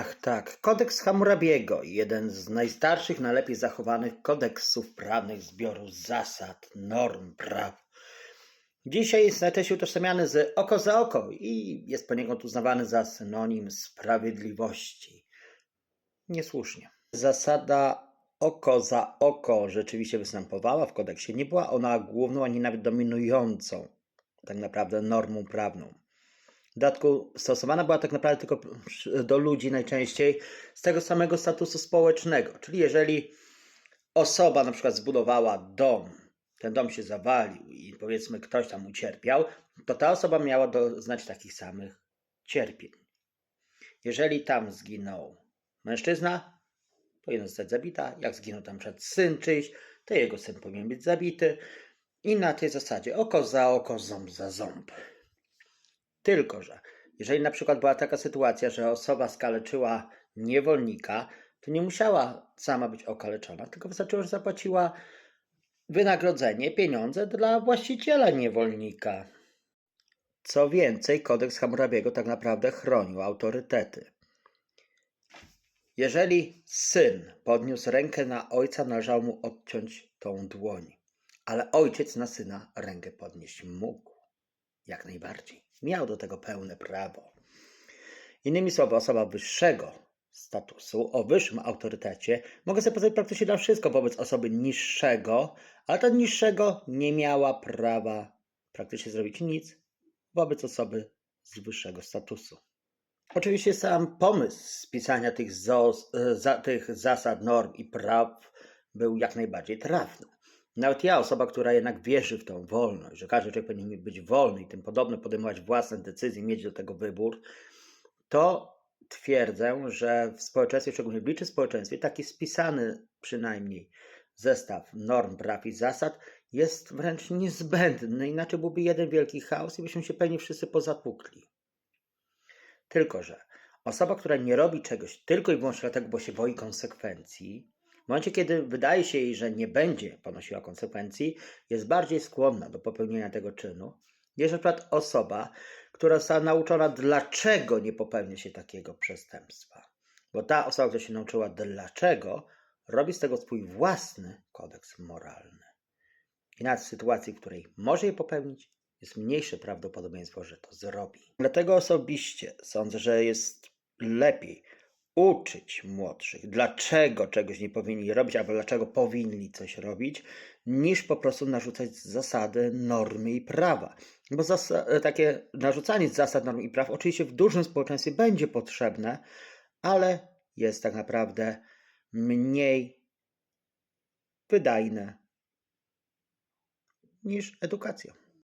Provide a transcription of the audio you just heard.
Ach tak, kodeks Hammurabiego, jeden z najstarszych, najlepiej zachowanych kodeksów prawnych zbioru zasad, norm, praw. Dzisiaj jest najczęściej utożsamiany z oko za oko i jest poniekąd uznawany za synonim sprawiedliwości. Niesłusznie. Zasada oko za oko rzeczywiście występowała w kodeksie. Nie była ona główną ani nawet dominującą tak naprawdę normą prawną. W dodatku stosowana była tak naprawdę tylko do ludzi najczęściej z tego samego statusu społecznego. Czyli jeżeli osoba na przykład zbudowała dom, ten dom się zawalił i powiedzmy ktoś tam ucierpiał, to ta osoba miała doznać takich samych cierpień. Jeżeli tam zginął mężczyzna, powinien zostać zabita. Jak zginął tam przed syn czyjś, to jego syn powinien być zabity. I na tej zasadzie oko za oko, ząb za ząb. Tylko, że jeżeli na przykład była taka sytuacja, że osoba skaleczyła niewolnika, to nie musiała sama być okaleczona, tylko wystarczyło, że zapłaciła wynagrodzenie, pieniądze dla właściciela niewolnika. Co więcej, kodeks Hammurabiego tak naprawdę chronił autorytety. Jeżeli syn podniósł rękę na ojca, należało mu odciąć tą dłoń, ale ojciec na syna rękę podnieść mógł. Jak najbardziej. Miał do tego pełne prawo. Innymi słowy, osoba wyższego statusu, o wyższym autorytecie, mogę sobie pozwolić praktycznie na wszystko wobec osoby niższego, ale ta niższego nie miała prawa praktycznie zrobić nic wobec osoby z wyższego statusu. Oczywiście sam pomysł spisania tych, zos, e, za, tych zasad, norm i praw był jak najbardziej trafny. Nawet ja, osoba, która jednak wierzy w tą wolność, że każdy człowiek powinien być wolny i tym podobne, podejmować własne decyzje, mieć do tego wybór, to twierdzę, że w społeczeństwie, szczególnie w licznym społeczeństwie, taki spisany przynajmniej zestaw norm, praw i zasad jest wręcz niezbędny, inaczej byłby jeden wielki chaos i byśmy się pewnie wszyscy pozatłukli. Tylko, że osoba, która nie robi czegoś tylko i wyłącznie dlatego, bo się boi konsekwencji, w momencie, kiedy wydaje się jej, że nie będzie ponosiła konsekwencji, jest bardziej skłonna do popełnienia tego czynu, niż na przykład osoba, która została nauczona, dlaczego nie popełnia się takiego przestępstwa. Bo ta osoba, która się nauczyła dlaczego, robi z tego swój własny kodeks moralny. I nawet w sytuacji, w której może je popełnić, jest mniejsze prawdopodobieństwo, że to zrobi. Dlatego osobiście sądzę, że jest lepiej uczyć młodszych, dlaczego czegoś nie powinni robić, albo dlaczego powinni coś robić, niż po prostu narzucać zasady, normy i prawa. Bo zas- takie narzucanie zasad, norm i praw oczywiście w dużym społeczeństwie będzie potrzebne, ale jest tak naprawdę mniej wydajne niż edukacja.